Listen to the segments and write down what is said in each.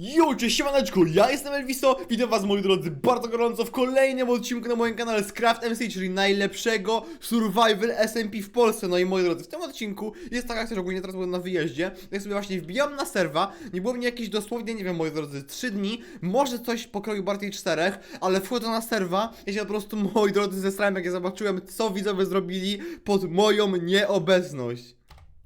Yo, cześć, siemaneczku, ja jestem Elviso, witam was moi drodzy bardzo gorąco w kolejnym odcinku na moim kanale Scraft MC, czyli najlepszego survival SMP w Polsce. No i moi drodzy, w tym odcinku jest taka akcja, że ogólnie teraz byłem na wyjeździe, ja sobie właśnie wbijam na serwa, nie było mnie jakieś dosłownie, nie wiem moi drodzy, 3 dni, może coś pokroju bardziej czterech, ale wchodzę na serwa, ja się po prostu moi drodzy zesrałem jak ja zobaczyłem co widzowie zrobili pod moją nieobecność.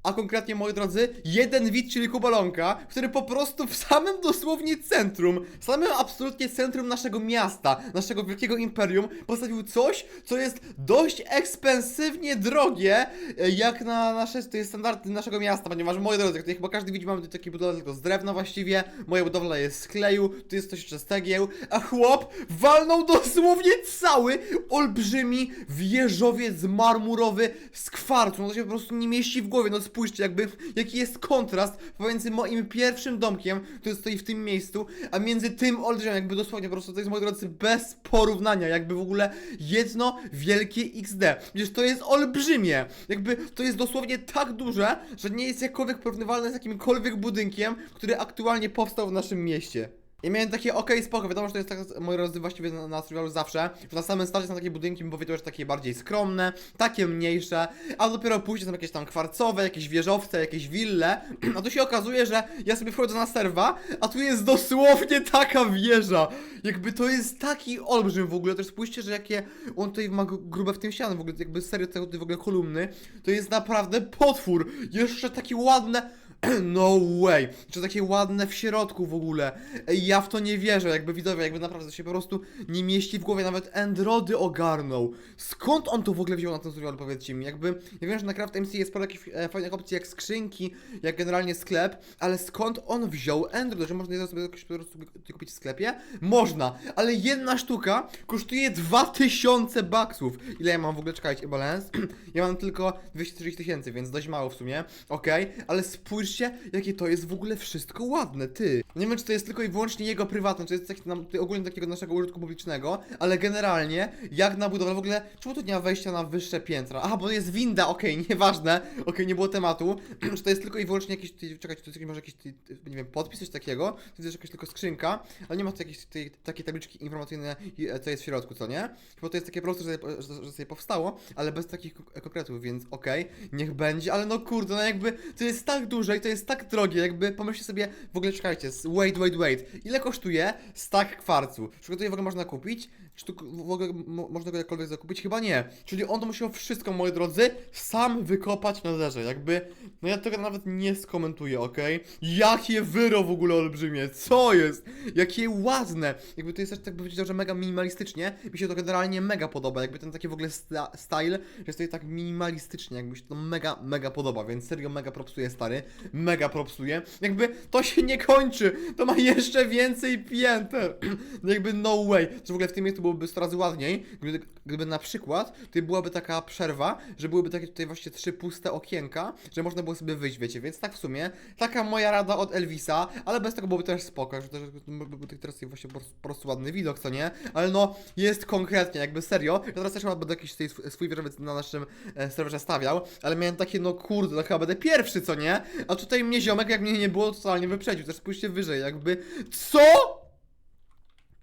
A konkretnie, moi drodzy, jeden widz, czyli Kubalonka, który po prostu w samym dosłownie centrum, w samym absolutnie centrum naszego miasta, naszego wielkiego imperium, postawił coś, co jest dość ekspensywnie drogie, e, jak na nasze to jest standardy naszego miasta, ponieważ, moi drodzy, tutaj chyba każdy widzi, mamy takie budowle tylko z drewna właściwie, moja budowla jest z kleju, tu jest coś jeszcze z cegieł, a chłop walnął dosłownie cały olbrzymi wieżowiec marmurowy z kwarcu, no to się po prostu nie mieści w głowie, no spójrzcie jakby jaki jest kontrast pomiędzy moim pierwszym domkiem, który stoi w tym miejscu, a między tym olbrzymem, jakby dosłownie po prostu to jest moi drodzy bez porównania, jakby w ogóle jedno wielkie XD. Przecież to jest olbrzymie, jakby to jest dosłownie tak duże, że nie jest jakkolwiek porównywalne z jakimkolwiek budynkiem, który aktualnie powstał w naszym mieście. Ja miałem takie, okej, spoko, wiadomo, że to jest tak, moi drodzy, właściwie na, na survivalu zawsze, że na samym starcie są takie budynki, powiedział, że takie bardziej skromne, takie mniejsze, a dopiero później są jakieś tam kwarcowe, jakieś wieżowce, jakieś wille, a tu się okazuje, że ja sobie wchodzę na serwa, a tu jest dosłownie taka wieża, jakby to jest taki olbrzym w ogóle, też spójrzcie, że jakie on tutaj ma gru- grube w tym ściany, w ogóle jakby serio tutaj w ogóle kolumny, to jest naprawdę potwór, jeszcze takie ładne, no way! Czy takie ładne w środku w ogóle. Ja w to nie wierzę, jakby widzowie, jakby naprawdę to się po prostu nie mieści w głowie, nawet Andrody ogarnął. Skąd on to w ogóle wziął na ten survival, powiedzcie mi? Jakby, ja wiem, że na Craft MC jest sporo takich e, fajnych opcji jak skrzynki, jak generalnie sklep, ale skąd on wziął Android? Że można je sobie jakoś po prostu kupić w sklepie? Można, ale jedna sztuka kosztuje 2000 baksów. Ile ja mam w ogóle, czekajcie, balance? ja mam tylko 230 tysięcy, więc dość mało w sumie, okej, ale jakie to jest w ogóle wszystko ładne, ty. Nie wiem, czy to jest tylko i wyłącznie jego prywatne, czy jest taki, nam, ogólnie takiego naszego użytku publicznego, ale generalnie, jak na budowę, w ogóle, czemu tu nie ma wejścia na wyższe piętra? Aha, bo jest winda, okej, nieważne, okej, nie było tematu, czy to jest tylko i wyłącznie jakiś, ty, czekajcie, to jest jakiś, może jakiś, ty, nie wiem, podpis, coś takiego, to jest jakaś tylko skrzynka, ale nie ma tu jakiejś takiej tabliczki informacyjnej, e, co jest w środku, co nie? Chyba to jest takie proste, że, że, że sobie powstało, ale bez takich kon- konkretów, więc okej, niech będzie, ale no kurde, no jakby to jest tak duże to jest tak drogie, jakby pomyślcie sobie, w ogóle czekajcie, wait, wait, wait, ile kosztuje stack kwarcu? Czy tutaj w ogóle można kupić? Czy tu w ogóle mo- można go jakkolwiek zakupić? Chyba nie. Czyli on to musiał wszystko, moi drodzy, sam wykopać na zerze. Jakby, no ja tego nawet nie skomentuję, okej? Jakie wyro w ogóle olbrzymie, co jest? Jakie ładne! Jakby to jest też tak bym powiedział, że mega minimalistycznie. Mi się to generalnie mega podoba, jakby ten taki w ogóle sta style, że jest tutaj tak minimalistycznie, jakby się to mega, mega podoba, więc serio mega propsuje stary, mega propsuje. Jakby to się nie kończy, to ma jeszcze więcej pięter. No jakby no way, że w ogóle w tym miejscu byłoby 100 razy ładniej, gdyby, gdyby na przykład tutaj byłaby taka przerwa, że byłyby takie tutaj właśnie trzy puste okienka, że można było sobie wyjść, wiecie, więc tak w sumie, taka moja rada od Elvisa, ale bez tego byłoby też spoko, że też byłby teraz właśnie po prostu, po prostu ładny widok, co nie? Ale no, jest konkretnie, jakby serio, ja teraz też chyba będę jakiś tutaj sw- swój wieżowiec na naszym e, serwerze stawiał, ale miałem takie, no kurde, no chyba będę pierwszy, co nie? A tutaj mnie ziomek, jak mnie nie było, totalnie wyprzedził, też spójrzcie wyżej, jakby, co?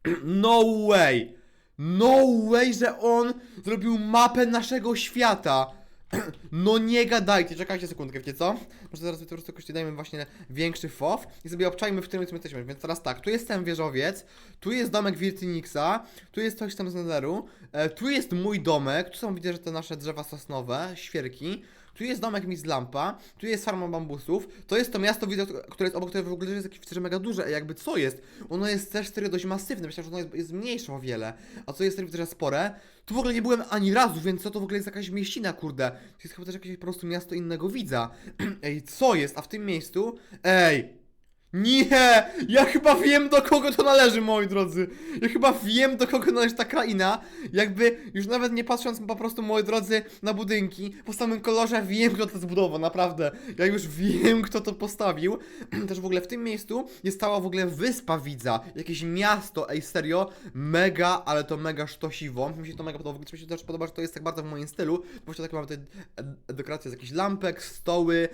No way! No way, że on zrobił mapę naszego świata! No nie gadajcie, czekajcie sekundkę, wiecie co? Może zaraz po prostu dajmy właśnie większy fow i sobie obczajmy, w którym my jesteśmy. Więc teraz tak, tu jest ten wieżowiec, tu jest domek Wirtinixa, tu jest coś tam z Netheru, e, tu jest mój domek, tu są widzę, że te nasze drzewa sosnowe, świerki, tu jest domek Miss Lampa, tu jest farma bambusów, to jest to miasto, widzę, które jest obok, które w ogóle jest jakieś szczerze mega duże, Ej, jakby co jest? Ono jest też serio dość masywne, myślałem, że ono jest, jest mniejsze o wiele, a co jest serio też spore? Tu w ogóle nie byłem ani razu, więc co to w ogóle jest jakaś mieścina, kurde? To jest chyba też jakieś po prostu miasto innego widza. Ej, co jest? A w tym miejscu? Ej! Nie! Ja chyba wiem do kogo to należy, moi drodzy. Ja chyba wiem do kogo należy ta kraina. Jakby już nawet nie patrząc po prostu, moi drodzy, na budynki, po samym kolorze wiem kto to zbudował, naprawdę. Ja już wiem kto to postawił. Też w ogóle w tym miejscu jest cała w ogóle wyspa widza. Jakieś miasto, ej serio. Mega, ale to mega sztosiwo. Mi się to mega podoba. Mi się też podoba, że to jest tak bardzo w moim stylu. Bo takie mamy tutaj dekoracje z jakichś lampek, stoły,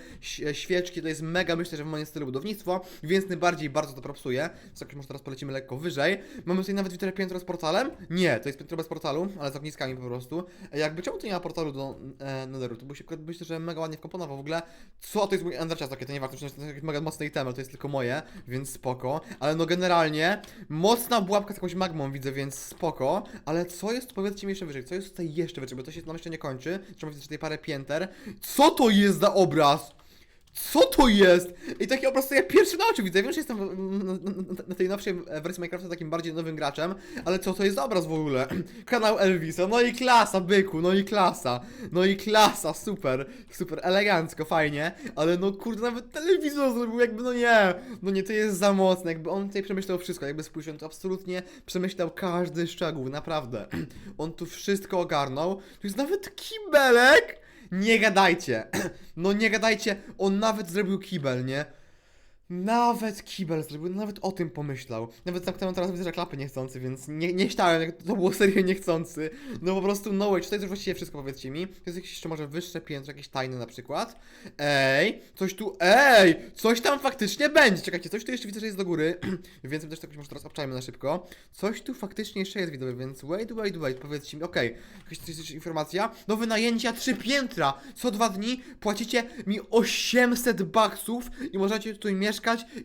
świeczki. To jest mega, myślę, że w moim stylu budownictwo. Więc najbardziej bardzo to propsuję. Co może teraz polecimy lekko wyżej. Mamy tutaj nawet widzę piętro z portalem? Nie, to jest piętro bez portalu, ale z ogniskami po prostu. E, Jakby czemu tu nie ma portalu do e, Netheru? To by się myślę, że mega ładnie wkomponował. W ogóle, co to jest mój Ender Chest? takie, to nie warto, to jest mega mocny item, ale to jest tylko moje, więc spoko. Ale no generalnie, mocna pułapka z jakąś magmą widzę, więc spoko. Ale co jest, powiedzcie mi jeszcze wyżej, co jest tutaj jeszcze wyżej, bo to się nam jeszcze nie kończy. Trzeba widzieć tutaj parę pięter. Co to jest za obraz? Co to jest? I taki obraz to ja pierwszy na oczy widzę. Wiem, że jestem na, tej nowszej wersji Minecrafta takim bardziej nowym graczem, ale co to jest za obraz w ogóle? Kanał Elvisa, no i klasa, byku, no i klasa. No i klasa, super, super, elegancko, fajnie, ale no kurde, nawet telewizor zrobił jakby, no nie, no nie, to jest za mocne, jakby on tutaj przemyślał wszystko, jakby spójrz, on to absolutnie przemyślał każdy szczegół, naprawdę. On tu wszystko ogarnął, tu jest nawet kibelek! Nie gadajcie. No nie gadajcie, on nawet zrobił kibel, nie? Nawet kibel zrobił, nawet o tym pomyślał. Nawet zamknąłem teraz widzę, że klapy niechcący, więc nie, nie chciałem, jak to było serio niechcący. No po prostu no way, tutaj już właściwie wszystko powiedzcie mi. To jest jakieś jeszcze może wyższe piętro, jakieś tajne na przykład. Ej, coś tu, ej, coś tam faktycznie będzie. Czekajcie, coś tu jeszcze widzę, że jest do góry, więc my też tak może teraz obczajmy na szybko. Coś tu faktycznie jeszcze jest widowe, więc wait, wait, wait, powiedzcie mi, okej. Jakaś tu jest informacja. Do wynajęcia trzy piętra. Co dwa dni płacicie mi 800 baksów i możecie tutaj mieszkać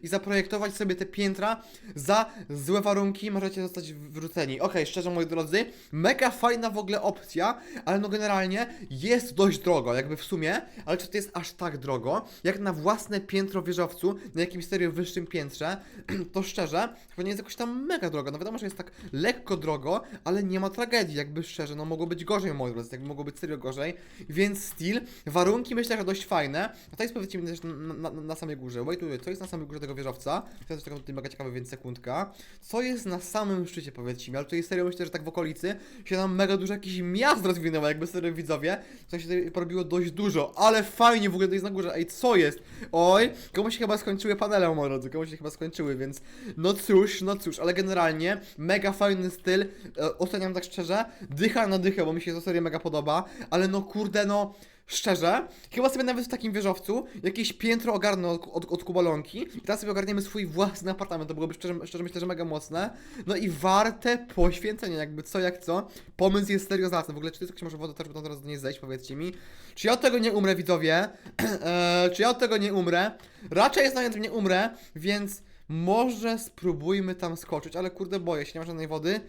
i zaprojektować sobie te piętra za złe warunki. Możecie zostać wrzuceni. Okej, szczerze moi drodzy, mega fajna w ogóle opcja, ale no generalnie jest dość drogo, jakby w sumie, ale czy to jest aż tak drogo, jak na własne piętro wieżowcu, na jakimś serio wyższym piętrze, to szczerze, chyba nie jest jakoś tam mega drogo. No wiadomo, że jest tak lekko drogo, ale nie ma tragedii, jakby szczerze, no mogło być gorzej, moi drodzy, jakby mogło być serio gorzej, więc styl, warunki myślę, że dość fajne. A to jest powiedzcie mi też na, na, na samej górze. Wait, wait, co jest na samej górze tego wieżowca? To jest tutaj mega ciekawe, więc sekundka. Co jest na samym szczycie, powiedzcie mi, ale tutaj serio myślę, że tak w okolicy się nam mega dużo jakichś miast rozwinęło, jakby serio widzowie. To się tutaj porobiło dość dużo, ale fajnie w ogóle to jest na górze. Ej, co jest? Oj, komuś się chyba skończyły panele, moi drodzy, komuś się chyba skończyły, więc no cóż, no cóż, ale generalnie mega fajny styl, e, oceniam tak szczerze, dycha na dychę, bo mi się to serio mega podoba, ale no kurde, no Szczerze, chyba sobie nawet w takim wieżowcu jakieś piętro ogarnę od, od, od kubalonki i teraz sobie ogarniemy swój własny apartament, to byłoby szczerze, szczerze myślę, że mega mocne, no i warte poświęcenia, jakby co jak co, pomysł jest serio zacny, w ogóle czy to jest jakaś może woda też, by teraz do niej zejść, powiedzcie mi, czy ja od tego nie umrę widzowie, eee, czy ja od tego nie umrę, raczej jest że nie umrę, więc może spróbujmy tam skoczyć, ale kurde boję się, nie ma żadnej wody.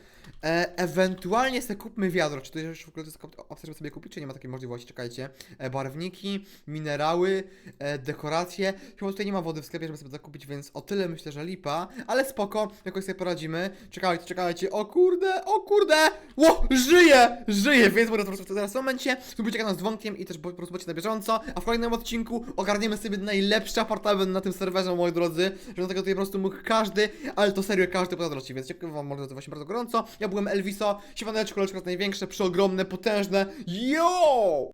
E, ewentualnie sobie kupmy wiadro. Czy to już w ogóle to opcja, sobie kupić, czy nie ma takiej możliwości? Czekajcie. E, barwniki, minerały, e, dekoracje. Chyba tutaj nie ma wody w sklepie, żeby sobie zakupić, więc o tyle myślę, że lipa. Ale spoko, jakoś sobie poradzimy. Czekajcie, czekajcie. O kurde, o kurde! Ło, żyje! Żyje, więc po prostu w momencie subujcie kanał z dzwonkiem i też po prostu bądźcie na bieżąco. A w kolejnym odcinku ogarniemy sobie najlepszy apartament na tym serwerze, moi drodzy. Że do tego tutaj po prostu mógł każdy, ale to serio każdy pozazdrości, więc dziękuję wam moi drodzy właśnie bardzo gorąco. Ja byłem Elviso, siemaneczko, leczko największe, przeogromne, potężne. Yo!